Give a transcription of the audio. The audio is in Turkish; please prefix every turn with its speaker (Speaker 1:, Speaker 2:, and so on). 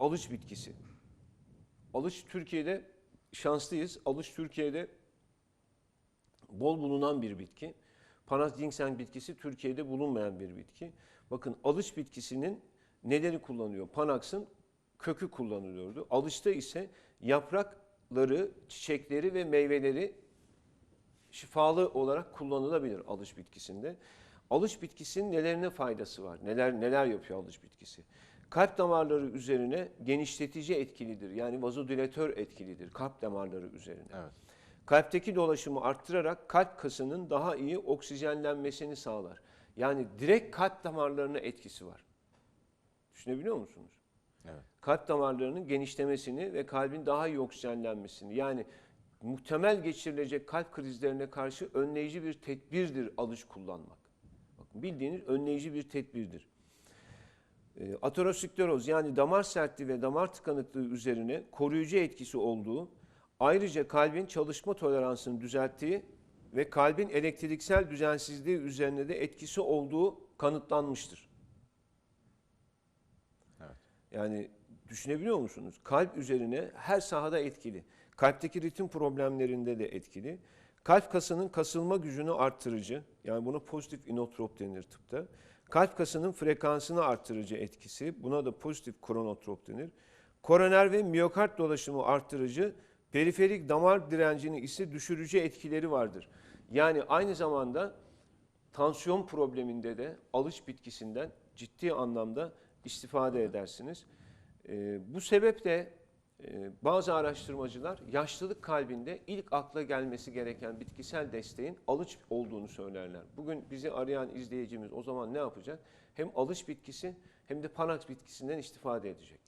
Speaker 1: alış bitkisi. Alış Türkiye'de şanslıyız. Alış Türkiye'de bol bulunan bir bitki. Panax ginseng bitkisi Türkiye'de bulunmayan bir bitki. Bakın alış bitkisinin neleri kullanıyor? Panax'ın kökü kullanılıyordu. Alışta ise yaprakları, çiçekleri ve meyveleri şifalı olarak kullanılabilir alış bitkisinde. Alış bitkisinin nelerine faydası var? Neler neler yapıyor alış bitkisi? Kalp damarları üzerine genişletici etkilidir. Yani vazodilatör etkilidir kalp damarları üzerine.
Speaker 2: Evet.
Speaker 1: Kalpteki dolaşımı arttırarak kalp kasının daha iyi oksijenlenmesini sağlar. Yani direkt kalp damarlarına etkisi var. Düşünebiliyor musunuz?
Speaker 2: Evet.
Speaker 1: kalp damarlarının genişlemesini ve kalbin daha iyi oksijenlenmesini yani muhtemel geçirilecek kalp krizlerine karşı önleyici bir tedbirdir alış kullanmak. Bakın bildiğiniz önleyici bir tedbirdir. E, ateroskleroz yani damar sertliği ve damar tıkanıklığı üzerine koruyucu etkisi olduğu, ayrıca kalbin çalışma toleransını düzelttiği ve kalbin elektriksel düzensizliği üzerine de etkisi olduğu kanıtlanmıştır.
Speaker 2: Evet.
Speaker 1: Yani düşünebiliyor musunuz? Kalp üzerine her sahada etkili. Kalpteki ritim problemlerinde de etkili. Kalp kasının kasılma gücünü arttırıcı, yani buna pozitif inotrop denir tıpta. Kalp kasının frekansını arttırıcı etkisi, buna da pozitif kronotrop denir. Koroner ve miyokard dolaşımı arttırıcı, periferik damar direncini ise düşürücü etkileri vardır. Yani aynı zamanda tansiyon probleminde de alış bitkisinden ciddi anlamda istifade edersiniz. Ee, bu sebeple bazı araştırmacılar yaşlılık kalbinde ilk akla gelmesi gereken bitkisel desteğin alış olduğunu söylerler. Bugün bizi arayan izleyicimiz o zaman ne yapacak? Hem alış bitkisi hem de panax bitkisinden istifade edecek.